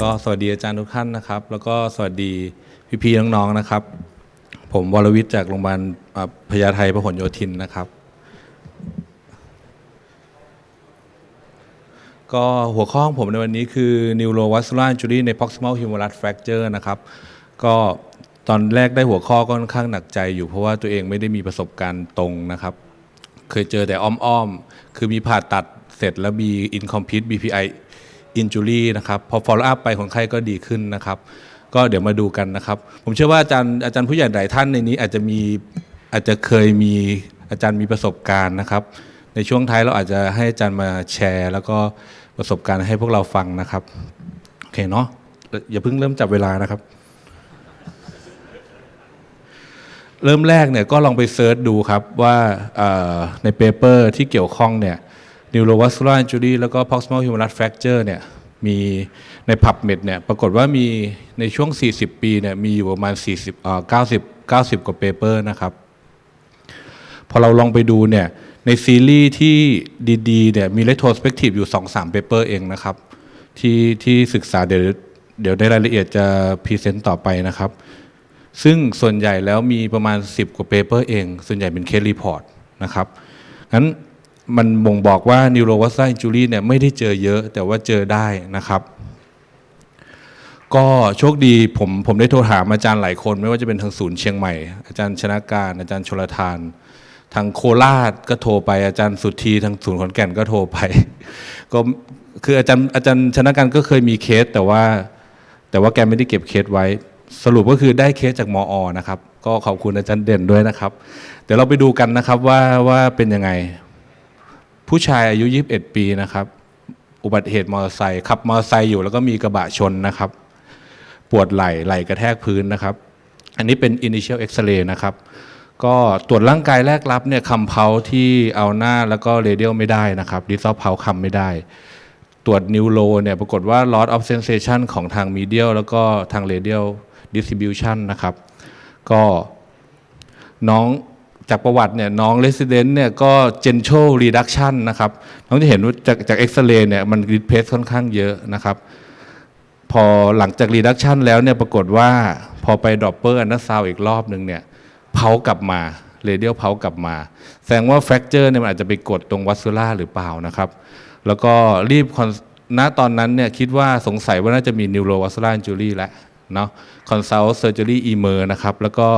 ก็สวัสดีอาจารย์ทุกท่านนะครับ แล้วก็สวัสดีพี่ๆน้องๆนะครับ ผมวรวิทย์จากโรงพยาบาลพญาไทพหลโยธินนะครับ ก็หัวข้อของผมในวันนี้คือ neurovascular injury ใน proximal humerus fracture นะครับ ก็ตอนแรกได้หัวข้อก็ค่อนข้างหนักใจอยู่เพราะว่าตัวเองไม่ได้มีประสบการณ์ตรงนะครับ เคยเจอแต่อ้อมๆ คือมีผ่าตัด เสร็จแล้วมี incomplete BPI injury นะครับพอ follow up ไปคนไข้ก็ดีขึ้นนะครับ ก็เดี๋ยวมาดูกันนะครับ ผมเชื่อว่าอาจารย์อาจารย์ผู้ใหญ่หลายท่านในนี้อาจจะมีอาจจะเคยมีอาจารย์มีประสบการณ์นะครับ ในช่วงท้ายเราอาจจะให้อาจารย์มาแชร์ แล้วก็ประสบการณ์ให้พวกเราฟังนะครับโอเคเนาะอย่าเพิ่งเริ่มจับเวลานะครับ เริ่มแรกเนี่ยก็ลองไปเซิร์ชดูครับว่าในเปเปอร์ที่เกี่ยวข้องเนี่ย neurovascular injury แล้วก็ proximal humerus fracture เนี่ยมีใน PubMed เนี่ยปรากฏว่ามีในช่วง 40 ปีเนี่ยมีอยู่ประมาณ 40เอ่อ90 90 กว่าเปเปอร์นะครับ พอเราลองไปดูเนี่ยในซีรีส์ที่ดีๆเนี่ยมี retrospective อยู่ 2-3 paper เองนะครับ ที่ที่ศึกษาเดี๋ยวเดี๋ยวในรายละเอียดจะพรีเซนต์ต่อไปนะครับ ซึ่งส่วนใหญ่แล้วมีประมาณ 10 กว่าเปเปอร์เอง ส่วนใหญ่เป็นเคสรีพอร์ตนะครับงั้น มันบ่งบอกว่า neurovascular injury เนี่ยไม่ได้เจอเยอะแต่ว่าเจอได้นะครับ ก็โชคดีผมผมได้โทรถามอาจารย์หลายคน ไม่ว่าจะเป็นทางศูนย์เชียงใหม่ อาจารย์ชนะการ อาจารย์ชลทาน ทางโคราชก็โทรไป อาจารย์สุทธีทางศูนย์ขอนแก่นก็โทรไป ก็คืออาจารย์อาจารย์ชนะการก็เคยมีเคส แต่ว่าแต่ว่าแกไม่ได้เก็บเคสไว้ สรุปก็คือได้เคสจากมอนะครับ ก็ขอบคุณอาจารย์เด่นด้วยนะครับ เดี๋ยวเราไปดูกันนะครับว่าว่าเป็นยังไง ผู้ชายอายุ 21 ปีนะครับ อุบัติเหตุมอเตอร์ไซค์ขับมอเตอร์ไซค์อยู่แล้วก็มีกระบะชนนะครับ ปวดไหล่ไหล่กระแทกพื้นนะครับ อันนี้เป็น initial x-ray นะครับ ก็ตรวจร่างกายแรกรับเนี่ยคำเพาที่เอาหน้าแล้วก็เรเดียลไม่ได้นะครับดิซอลเพาคำไม่ได้ ตรวจนิวโรเนี่ยปรากฏว่า loss of sensation ของทาง medial แล้วก็ทาง radial distribution นะครับ ก็น้อง จากประวัติเนี่ยน้อง resident เนี่ยก็ gentle reduction นะครับ น้องจะเห็นว่าจากจากเอ็กซเรย์เนี่ยมัน grid p a c ค่อนข้างเยอะนะครับ พอหลังจาก reduction แล้วเนี่ยปรากฏว่าพอไป dropper ultrasound อีกรอบหนึ่งเนี่ยเผากลับมา radial เผากลับมา แสดงว่า fracture เนี่ยมันอาจจะไปกดตรง vascular หรือเปล่านะครับ แล้วก็รีบณตอนนั้นเนี่ยคิดว่าสงสัยว่าน่าจะมี neurovascular injury แล้วเนาะ consult surgery emer นะครับ แล้วก็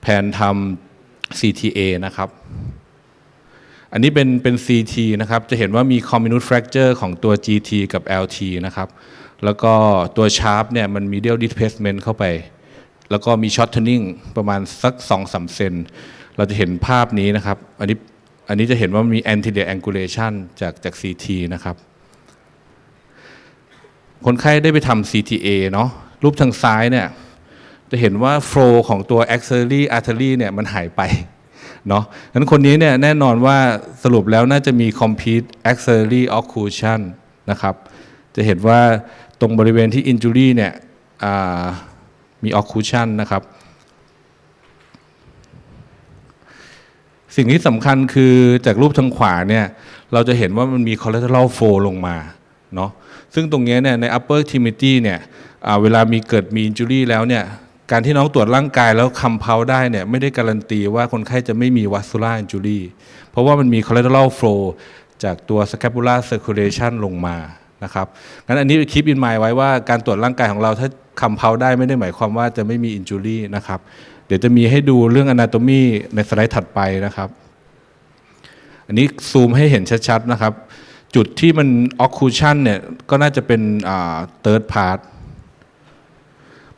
แผนทำ CTA นะครับ อันนี้เป็นเป็น CT นะครับ จะเห็นว่ามี comminute fracture ของตัว GT กับ LT นะครับ แล้วก็ตัว sharp เนี่ยมัน medial displacement เข้าไป แล้วก็มี shortening ประมาณสัก2-3เซน เราจะเห็นภาพนี้นะครับ อันนี้อันนี้จะเห็นว่ามี anterior angulation จากจาก CT นะครับ คนไข้ได้ไปทำ CTA เนาะรูปทางซ้ายเนี่ย จะเห็นว่าโฟล์ของตัว axillary artery เนี่ยมันหายไปเนาะงั้นคนนี้เนี่ยแน่นอนว่าสรุปแล้วน่าจะมี complete axillary occlusion นะครับ จะเห็นว่าตรงบริเวณที่ injury เนี่ยมี occlusion นะครับ สิ่งที่สำคัญคือจากรูปทางขวาเนี่ยเราจะเห็นว่ามันมี collateral flow ลงมาเนาะซึ่งตรงนี้เนี่ยใน upper extremity เนี่ยเวลามีเกิดมี injury แล้วเนี่ย การที่น้องตรวจร่างกายแล้วคำเพาได้เนี่ยไม่ได้การันตีว่าคนไข้จะไม่มี vascular injury เพราะว่ามันมี collateral flow จากตัว scapular circulation ลงมานะครับงั้นอันนี้คิด in mind ไว้ว่าการตรวจร่างกายของเราถ้าคำเพาได้ไม่ได้หมายความว่าจะไม่มี injury นะครับเดี๋ยวจะมีให้ดูเรื่อง anatomy ในสไลด์ถัดไปนะครับ อันนี้ซูมให้เห็นชัดๆนะครับ จุดที่มัน occlusion เนี่ยก็น่าจะเป็นอ่า third part พ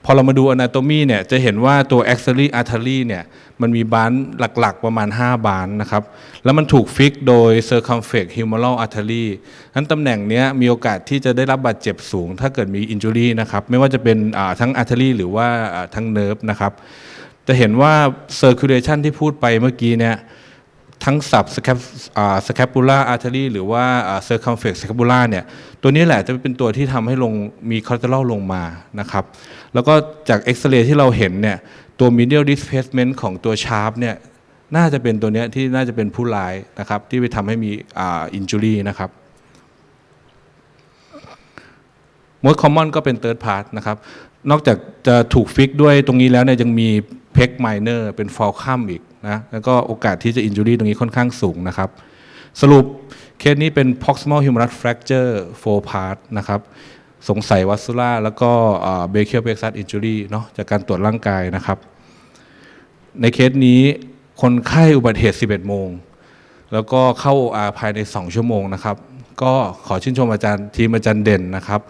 อเรามาดู anatomy เนี่ยจะเห็นว่าตัว axillary artery เนี่ยมันมีบานหลักๆประมาณ 5 บานนะครับ แล้วมันถูกฟิกโดย circumflex humeral artery นั้นตำแหน่งเนี้ยมีโอกาสที่จะได้รับบาดเจ็บสูง ถ้าเกิดมี injury นะครับ ไม่ว่าจะเป็นทั้ง artery หรือว่าอ่าทั้ง nerve นะครับ จะเห็นว่า circulation ที่พูดไปเมื่อกี้เนี่ย ทั้งสับสแคปสแคปูล่าอาร์เทอรี่หรือว่าเซอร์คัมเฟกซ์สแคปูล่าเนี่ยตัวนี้แหละจะเป็นตัวที่ทำให้ลงมีคอเลสเตอรอลลงมานะครับ แล้วก็จากเอ็กซเรย์ที่เราเห็นเนี่ยตัวมิเดิลดิสเพสเมนต์ของตัวชาร์ปเนี่ยน่าจะเป็นตัวนี้ที่น่าจะเป็นผู้ร้ายนะครับที่ไปทำให้มีอินจูรี่นะครับมดคอมมอนก็เป็นเติร์ดพาร์ทนะครับ นอกจากจะถูกฟิกด้วยตรงนี้แล้วเนี่ยยังมีเพ็กไมเนอร์เป็นฟอลคัมอีก นะแล้วก็โอกาสที่จะ injury ตรงนี้ค่อนข้างสูงนะครับ สรุปเคสนี้เป็น proximal humerus fracture 4 part นะครับสงสัยวัส c ล่าแล้วก็เบเคียลเบกซัสอินจูรี่เนาะจากการตรวจร่างกายนะครับ ในเคสนี้คนไข้อุบัติเหตุ 11 โมง แล้วก็เข้า OR ภายใน 2 ชั่วโมงนะครับ ก็ขอชื่นชมอาจารย์ทีมอาจารย์เด่นนะครับ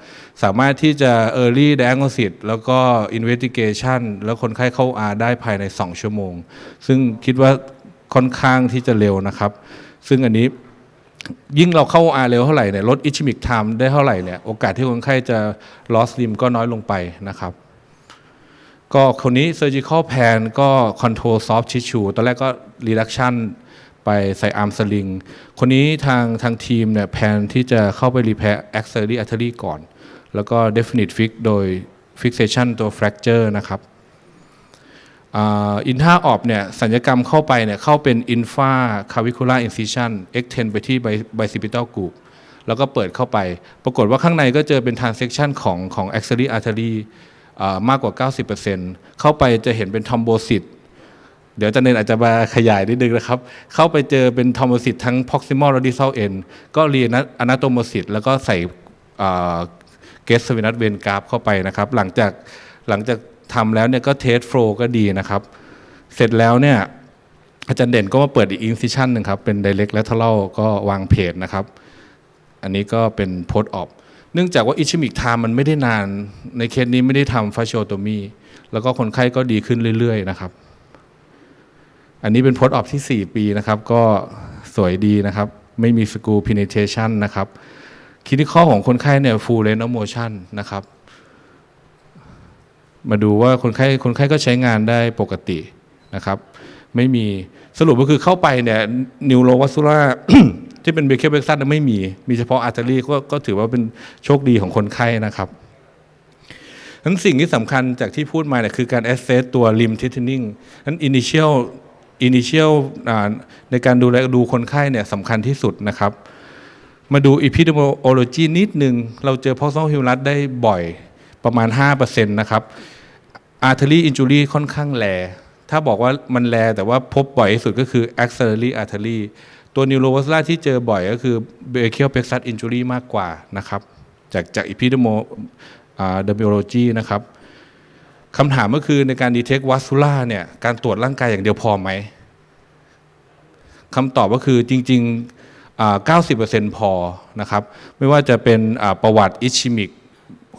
สามารถที่จะ Early Diagnosis แล้วก็ Investigation แล้วคนไข้เข้า OR ได้ภายใน 2 ชั่วโมง ซึ่งคิดว่าค่อนข้างที่จะเร็วนะครับ ซึ่งอันนี้ยิ่งเราเข้า OR เร็วเท่าไหร่เนี่ยลด ischemic time ได้เท่าไหร่เนี่ยโอกาสที่คนไข้จะ loss limb ก็น้อยลงไปนะครับก็คนนี้ surgical plan ก็ control soft tissue ตอนแรกก็ reduction ไปใส่ arm sling คนนี้ทางทางทีมเนี่ยแพนที่จะเข้าไป repair axillary artery ก่อน แล้วก็ definite fix โดย fixation ตัว fracture นะครับอินท่าออบเนี่ยสัญญกรรมเข้าไปเนี่ยเข้าเป็น infra clavicular incision extend ไปที่ bicipital group แล้วก็เปิดเข้าไป ปรากฏว่าข้างในก็เจอเป็น transection ของของ axillary artery อ่มากกว่า 90%เข้าไปจะเห็นเป็นทอมโบซิต เดี๋ยวอาจะเนนอาจจะมาขยายนิดนึงนะครับ เข้าไปเจอเป็นทอมโบซิตทั้ง proximal and distal end ก็เรียนอนาโตโมซิตแล้วก็ใส่เกสสวินัสเวนกราฟเข้าไปนะครับ หลังจากหลังจากทำแล้วเนี่ยก็เทสโฟลก็ดีนะครับ เสร็จแล้วเนี่ยอาจารย์เด่นก็มาเปิดอีกอินซิชันหนึ่งครับเป็น direct lateral ก็วางเพจนะครับ อันนี้ก็เป็นโพสต์ออฟเนื่องจากว่าอิชมิกไทม์มันไม่ได้นาน ในเคสนี้ไม่ได้ทำฟาชโตมีแล้วก็คนไข้ก็ดีขึ้นเรื่อยๆนะครับ อันนี้เป็นโพสต์ออฟที่ 4 ปีนะครับ ก็สวยดีนะครับ ไม่มีสกูพิเนเทชันนะครับคินิคอของคนไข้เนี่ยฟูลเลน o โมชันนะครับ มาดูว่าคนไข้คนไข้ก็ใช้งานได้ปกตินะครับ ไม่มีสรุปก็คือเข้าไปเนี่ยนิวโรวัสซูล่าที่เป็นเบเคิลเบกซันไม่มี มีเฉพาะอาร์เทอรี่ก็ก็ถือว่าเป็นโชคดีของคนไข้นะครับทั้นสิ่งที่สำคัญจากที่พูดมาเนี่ยคือการ assess ตัว limb thickening นั้น initial initial อ่าในการดูแลดูคนไข้เนี่ยสำคัญที่สุดนะครับ มาดู epidemiology นิดหนึ่งเราเจอ proximal humerus ได้บ่อยประมาณ 5%นะครับ artery injury ค่อนข้างแลถ้าบอกว่ามันแลแต่ว่าพบบ่อยที่สุดก็คือ axillary artery ตัว neurovascular ที่เจอบ่อยก็คือ brachial plexus injury มากกว่านะครับ จากจาก epidemiology นะครับ คำถามก็คือในการ detect vascular เนี่ยการตรวจร่างกายอย่างเดียวพอไหมคำตอบก็คือจริงๆอ่า90%พอนะครับ ไม่ว่าจะเป็นประวัติ ischemic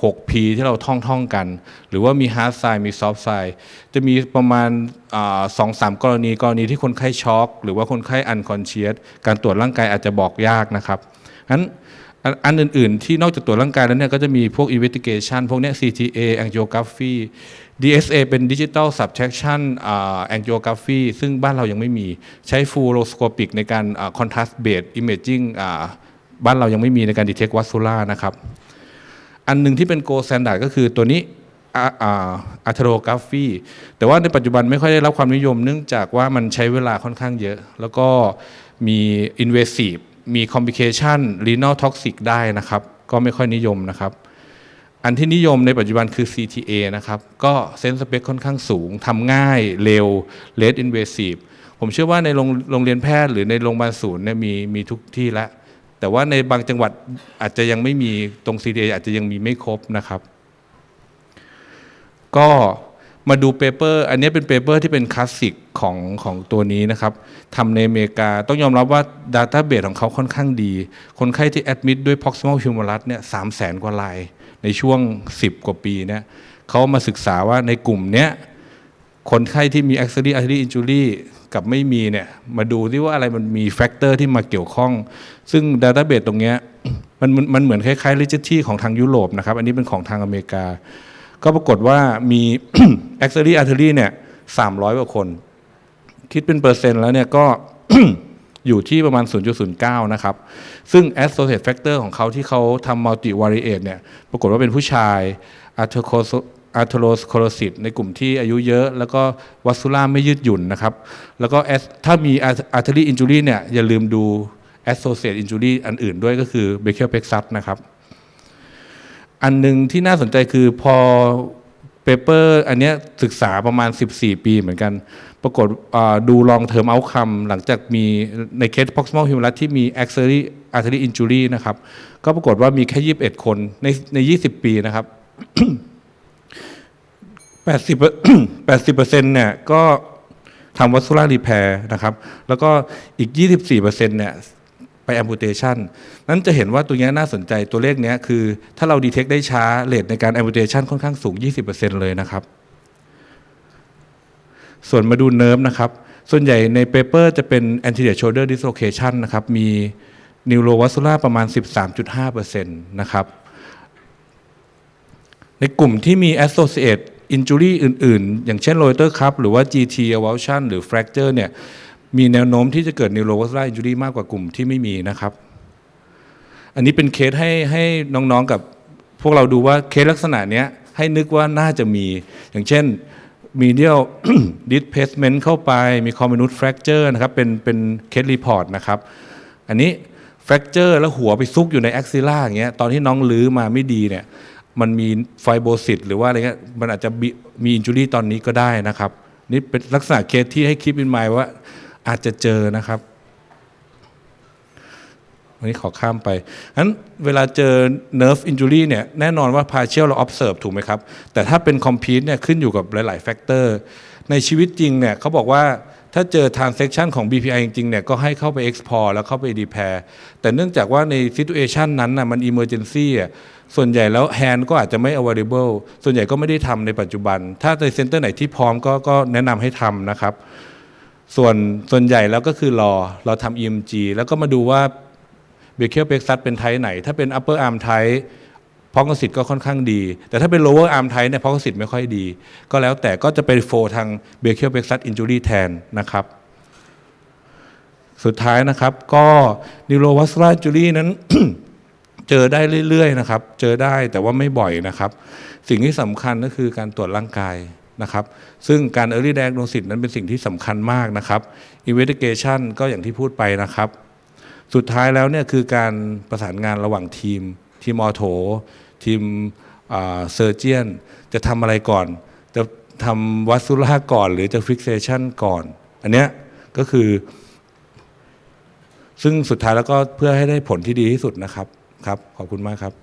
6P ที่เราท่องท่องๆกัน หรือว่ามี hard side มี soft side จะมีประมาณสองสามกรณีกรณีที่คนไข้ช็อก หรือว่าคนไข้ unconscious การตรวจร่างกายอาจจะบอกยากนะครับงั้นอันอันอื่น ๆ ที่นอกจากตรวจร่างกายแล้วเนี่ยก็จะมีพวก investigation พวกเนี้ย CTA angiography DSA เป็น digital subtraction angiography ซึ่งบ้านเรายังไม่มีใช้ fluoroscopic ในการ contrast based imaging บ้านเรายังไม่มีในการ detect vascula นะครับ อันหนึ่งที่เป็นโก s แ a นดา d ก็คือตัวนี้อะเทโรกราฟีแต่ว่าในปัจจุบันไม่ค่อยได้รับความนิยม เนื่องจากว่ามันใช้เวลาค่อนข้างเยอะ แล้วก็มี invasive มี complication renal toxic ได้นะครับ ก็ไม่ค่อยนิยมนะครับ อันที่นิยมในปัจจุบันคือ CTA นะครับ ก็เซนส์สเปคค่อนข้างสูง ทำง่าย เร็ว less invasive ผมเชื่อว่าในโรงโรงเรียนแพทย์หรือในโรงพยาบาลศูนย์เนี่ยมีมีทุกที่แล้วแต่ว่าในบางจังหวัดอาจจะยังไม่มีตรง CTA อาจจะยังมีไม่ครบนะครับ ก็ มาดูเปเปอร์อันนี้เป็นเปเปอร์ที่เป็นคลาสสิกของของตัวนี้นะครับทำในอเมริกาต้องยอมรับว่า Database ของเขาค่อนข้างดี คนไข้ที่แอดมิดด้วย proximal humerus เนี่ยสามแสนกว่าราย ในช่วง 10 กว่าปีเนี่ยเขามาศึกษาว่าในกลุ่มเนี้ยคนไข้ที่มี axillary artery injury กับไม่มีเนี่ยมาดูที่ว่าอะไรมันมีแฟกเตอร์ที่มาเกี่ยวข้อง ซึ่ง Database ตรงเนี้ยมันมันเหมือนคล้ายๆ r e g i s t r ของทางยุโรปนะครับ อันนี้เป็นของทางอเมริกา ก็ปรากฏว่ามี axillary artery เนี่ย300กว่าคน คิดเป็นเปอร์เซ็นต์แล้วเนี่ยก็อยู่ที่ประมาณ 0.09 นะครับ ซึ่ง associate factor ของเขาที่เขาทำ multi variate เนี่ย ปรากฏว่าเป็นผู้ชาย atherosclerosis ในกลุ่มที่อายุเยอะ แล้วก็วัสซูล่าไม่ยืดหยุ่นนะครับ แล้วก็ถ้ามี artery injury เนี่ย อย่าลืมดู associate injury อันอื่นด้วยก็คือ brachial plexus นะครับ อันหนึ่งที่น่าสนใจคือพอเปเปอร์อันนี้ศึกษาประมาณ 14 ปีเหมือนกัน ปรากฏดูลองเทอมเอาคัมหลังจากมีในเคส proximal humerus ที่มี axillary artery injury นะครับ ก็ปรากฏว่ามีแค่ 21 คนในใน 20 ปีนะครับ 80 80เปอร์เซ็นต์เนี่ยก็ทำวัส c ู l า r รีแพร์นะครับ แล้วก็อีก 24เปอร์เซ็นต์เนี่ย ไป amputation นั้นจะเห็นว่าตัวนี้น่าสนใจตัวเลขนี้คือ ถ้าเราดีเทคได้ช้าเลทในการ amputation ค่อนข้างสูง 20%เลยนะครับ ส่วนมาดูเนิร์ฟนะครับ ส่วนใหญ่ในเปเปอร์จะเป็น anterior shoulder dislocation นะครับ มี n e u r o v a s c u l a ประมาณ 13.5%นะครับ ในกลุ่มที่มี associate injury อื่น ๆ อย่างเช่น rotor cuff หรือว่า GT avulsion หรือ fracture เนี่ย มีแนวโน้มที่จะเกิด neurovascular injury มากกว่ากลุ่มที่ไม่มีนะครับ อันนี้เป็นเคสให้ให้น้องๆกับพวกเราดูว่าเคสลักษณะเนี้ยให้นึกว่าน่าจะมี อย่างเช่น medial displacement เข้าไป มี comminute fracture นะครับ เป็นเป็นเคสรีพอร์ตนะครับ อันนี้ fracture แล้วหัวไปซุกอยู่ใน axilla อย่างเงี้ย ตอนที่น้องลื้อมาไม่ดีเนี่ย มันมีไฟโบซิตหรือว่าอะไรเงี้ย มันอาจจะมีมีอินจูรี่ตอนนี้ก็ได้นะครับ นี่เป็นลักษณะเคสที่ให้คิดเป็นหมายว่า อาจจะเจอนะครับวันนี้ขอข้ามไปงั้นเวลาเจอ nerve injury เนี่ยแน่นอนว่า partial เรา observe ถูกไหมครับ แต่ถ้าเป็น complete เนี่ยขึ้นอยู่กับหลาย ๆ factor ในชีวิตจริงเนี่ยเขาบอกว่าถ้าเจอ transaction ของ BPI จริง ๆ เนี่ยก็ให้เข้าไป explore แล้วเข้าไป repair แต่เนื่องจากว่าใน situation นั้นนะมัน emergency อะส่วนใหญ่แล้ว hand ก็อาจจะไม่ available ส่วนใหญ่ก็ไม่ได้ทำในปัจจุบัน ถ้าในเซ็นเตอร์ไหนที่พร้อมก็ก็แนะนำให้ทำนะครับ ส่วนส่วนใหญ่แล้วก็คือรอเราทำ EMG แล้วก็มาดูว่าเบเคียลเ e กซัสเป็นไทป์ไหน ถ้าเป็น upper arm ไทป์พอกสิตก็ค่อนข้างดี แต่ถ้าเป็น lower arm ไทป์เนี่ยพอกสิตไม่ค่อยดี ก็แล้วแต่ก็จะไปโฟทางเบเคียลเ e กซัสอินจูรี่แทนนะครับ สุดท้ายนะครับก็ neurovascular injury นั้นเจอได้เรื่อยๆนะครับ เจอได้แต่ว่าไม่บ่อยนะครับ สิ่งที่สำคัญก็คือการตรวจร่างกาย นะครับ ซึ่งการ early diagnosis นั้นเป็นสิ่งที่สำคัญมากนะครับ investigation ก็อย่างที่พูดไปนะครับ สุดท้ายแล้วเนี่ยคือการประสานงานระหว่างทีม ทีมออโถทีมเซอร์เจียนจะทำอะไรก่อน จะทำวัสซุล่าก่อน หรือจะฟิกเซชันก่อน อันเนี้ยก็คือ ซึ่งสุดท้ายแล้วก็เพื่อให้ได้ผลที่ดีที่สุดนะครับครับ ขอบคุณมากครับ